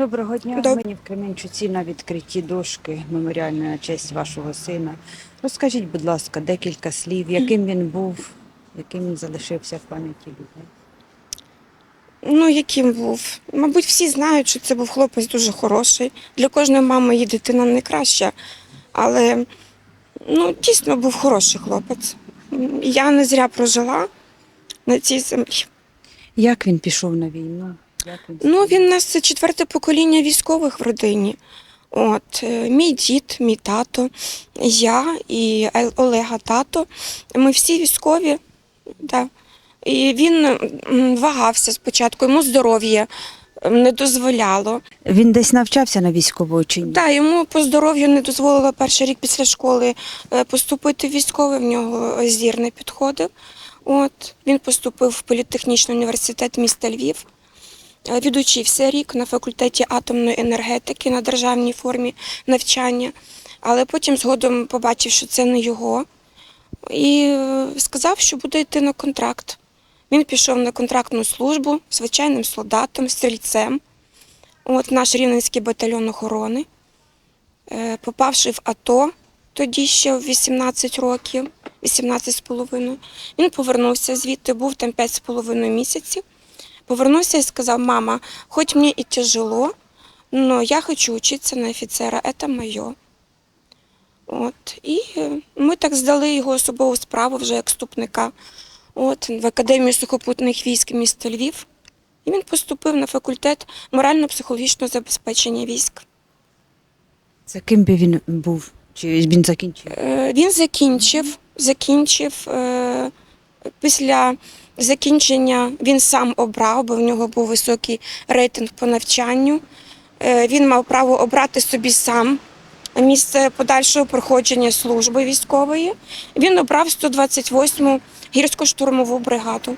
Доброго дня. Доб- Мені в Кременчуці на відкритті дошки меморіальної на честь вашого сина. Розкажіть, будь ласка, декілька слів, яким він був, яким він залишився в пам'яті людей. Ну, яким був? Мабуть, всі знають, що це був хлопець дуже хороший. Для кожної мами її дитина найкраща. Але ну, дійсно був хороший хлопець. Я не зря прожила на цій землі. Як він пішов на війну? Ну, він у нас це четверте покоління військових в родині. От, е, мій дід, мій тато, я і Олега тато. Ми всі військові. Да. І він вагався спочатку, йому здоров'я не дозволяло. Він десь навчався на військового чи ні? Да, йому по здоров'ю не дозволило перший рік після школи е, поступити в військовий, в нього зір не підходив. От, він поступив в політехнічний університет міста Львів. Відучився рік на факультеті атомної енергетики на державній формі навчання, але потім згодом побачив, що це не його, і е, сказав, що буде йти на контракт. Він пішов на контрактну службу звичайним солдатом, стрільцем. От наш рівненський батальйон охорони. Е, Попавши в АТО тоді ще в 18 років, 18 з половиною, він повернувся звідти, був там 5 з половиною місяців. Повернувся і сказав: мама, хоч мені і тяжело, но я хочу учиться на офіцера, це моє. От. І ми так здали його особову справу вже як вступника от, в Академію сухопутних військ міста Львів. І він поступив на факультет морально-психологічного забезпечення військ. Це ким би він був? Чи він закінчив? Е, Він закінчив, закінчив е, після закінчення він сам обрав, бо в нього був високий рейтинг по навчанню. Е, Він мав право обрати собі сам місце подальшого проходження служби військової. Він обрав 128-му гірсько-штурмову бригаду.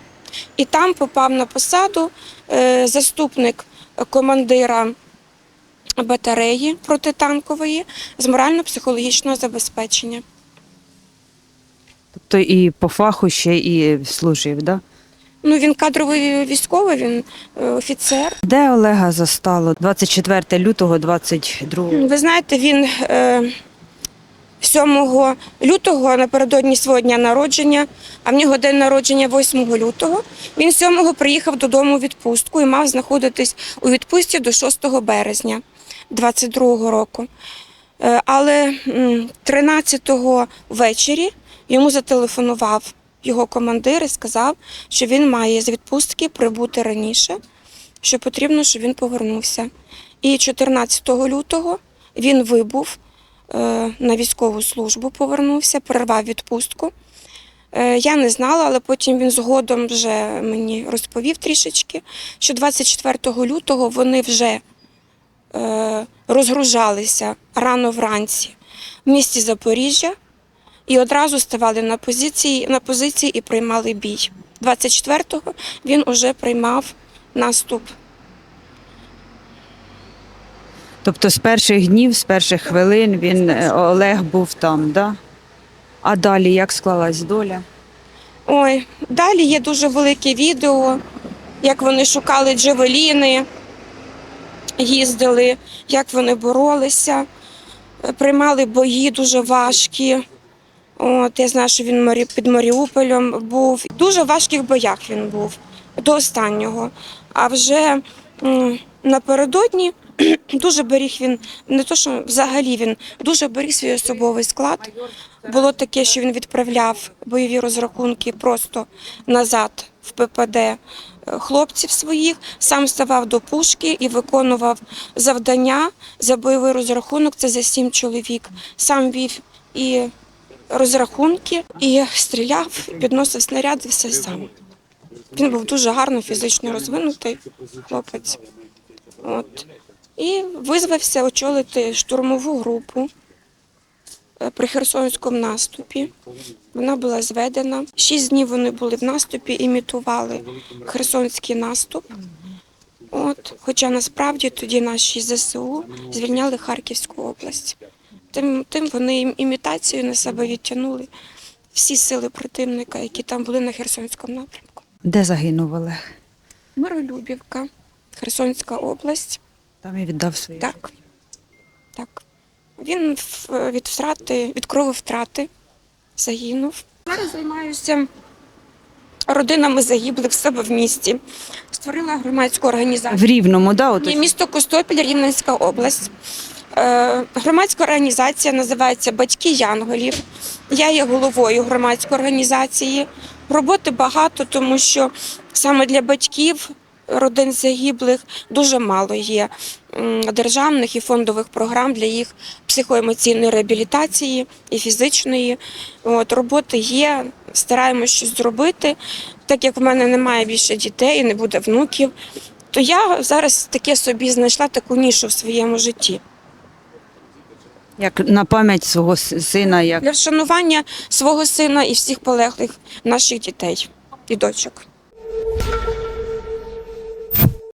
І там попав на посаду е, заступник командира батареї протитанкової з морально-психологічного забезпечення. Тобто і по фаху ще і служив, да? Ну, він кадровий військовий, він е, офіцер. Де Олега застало 24 лютого 22 Ви знаєте, він е, 7 лютого напередодні свого дня народження, а в нього день народження 8 лютого. Він 7-го приїхав додому у відпустку і мав знаходитись у відпустці до 6 березня 22 року. Е, Але 13-го ввечері йому зателефонував його командир і сказав, що він має з відпустки прибути раніше, що потрібно, щоб він повернувся. І 14 лютого він вибув е, на військову службу, повернувся, перервав відпустку. Е, Я не знала, але потім він згодом вже мені розповів трішечки, що 24 лютого вони вже е, розгружалися рано вранці в місті Запоріжжя і одразу ставали на позиції, на позиції і приймали бій. 24-го він уже приймав наступ. Тобто з перших днів, з перших хвилин він е, Олег був там, да? А далі як склалась доля? Ой, далі є дуже велике відео, як вони шукали джевеліни, їздили, як вони боролися, е, приймали бої дуже важкі. От, я знаю, що він під Маріуполем був. Дуже важких боях він був до останнього. А вже напередодні дуже беріг він, не то, що взагалі він дуже беріг свій особовий склад. Було таке, що він відправляв бойові розрахунки просто назад в ППД е, хлопців своїх, сам ставав до пушки і виконував завдання за бойовий розрахунок. Це за сім чоловік. Сам вів і розрахунки, і стріляв, підносив снаряди, все сам. Він був дуже гарно фізично розвинутий хлопець. От. І визвався очолити штурмову групу е, при Херсонському наступі. Вона була зведена. Шість днів вони були в наступі, імітували Херсонський наступ. От, хоча насправді тоді наші ЗСУ звільняли Харківську область. Тим, тим вони ім- імітацією на себе відтягнули всі сили противника, які там були на Херсонському напрямку. Де загинув Олег? Миролюбівка, Херсонська область. Там і віддав своє. Так. Так. Він від втрати, від крови втрати загинув. Зараз займаюся родинами загиблих в себе в місті. Створила громадську організацію. В Рівному, да? От місто Костопіль, Рівненська область. Е, громадська організація називається Батьки Янголів. Я є головою громадської організації. Роботи багато, тому що саме для батьків родин загиблих дуже мало є державних і фондових програм для їх психоемоційної реабілітації і фізичної. От, роботи є, стараємося щось зробити. Так як в мене немає більше дітей і не буде внуків, то я зараз таке собі знайшла таку нішу в своєму житті Як на пам'ять свого сина, як для вшанування свого сина і всіх полеглих наших дітей і дочок.